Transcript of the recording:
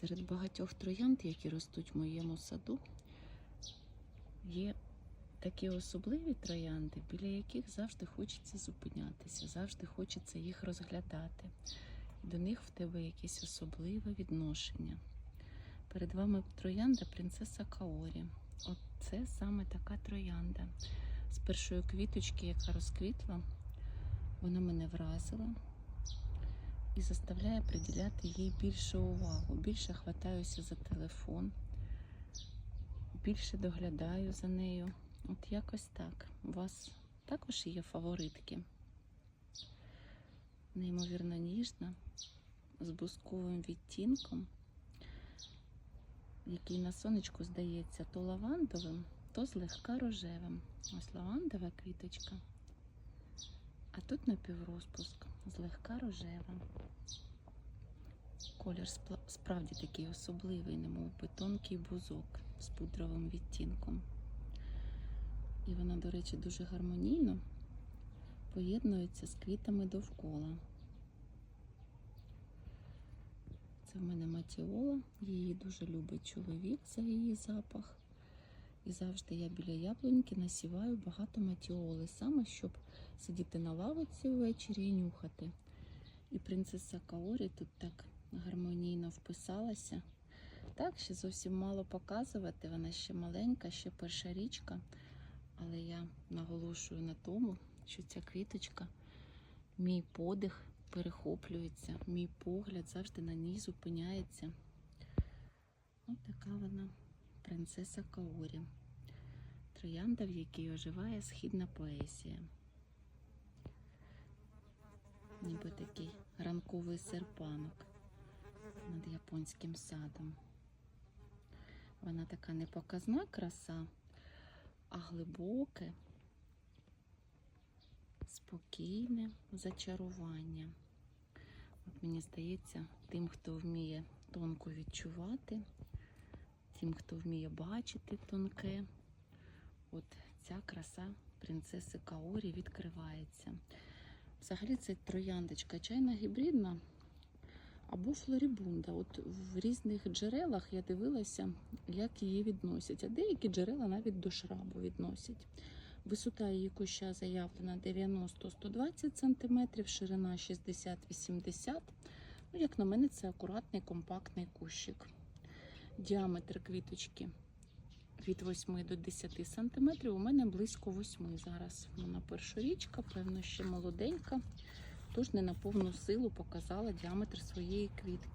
Серед багатьох троянд, які ростуть в моєму саду, є такі особливі троянди, біля яких завжди хочеться зупинятися, завжди хочеться їх розглядати. До них в тебе якесь особливе відношення. Перед вами троянда принцеса Каорі. От це саме така троянда. З першої квіточки, яка розквітла, вона мене вразила і заставляє приділяти їй більше увагу. Більше хватаюся за телефон, більше доглядаю за нею. От якось так. У вас також є фаворитки. Неймовірно ніжна, з бусковим відтінком, який на сонечку здається то лавандовим, то злегка рожевим. Ось лавандова квіточка. А тут напіврозпуск, злегка рожева. Колір справді такий особливий, немов би тонкий бузок з пудровим відтінком. І вона, до речі, дуже гармонійно поєднується з квітами довкола. Це в мене матіола, її дуже любить чоловік за її запах. І завжди я біля яблуньки насіваю багато матіоли, саме щоб сидіти на лавиці ввечері і нюхати. І принцеса Каорі тут так гармонійно вписалася. Так, ще зовсім мало показувати, вона ще маленька, ще перша річка. Але я наголошую на тому, що ця квіточка, мій подих перехоплюється, мій погляд завжди на ній зупиняється. Ось така вона, принцеса Каорі. Троянда, в якій оживає східна поезія. Ніби такий ранковий серпанок над японським садом. Вона така непоказна краса, а глибоке, спокійне зачарування. От мені здається, тим, хто вміє тонко відчувати, тим, хто вміє бачити тонке, от ця краса принцеси Каорі відкривається. Взагалі це трояндочка чайна гібридна або флорібунда. От в різних джерелах я дивилася, як її відносять. А деякі джерела навіть до шрабу відносять. Висота її куща заявлена 90-120 см, ширина 60-80 Ну, як на мене, це акуратний компактний кущик. Діаметр квіточки від 8 до 10 см. У мене близько 8 зараз. Вона першорічка, певно, ще молоденька, тож не на повну силу показала діаметр своєї квітки.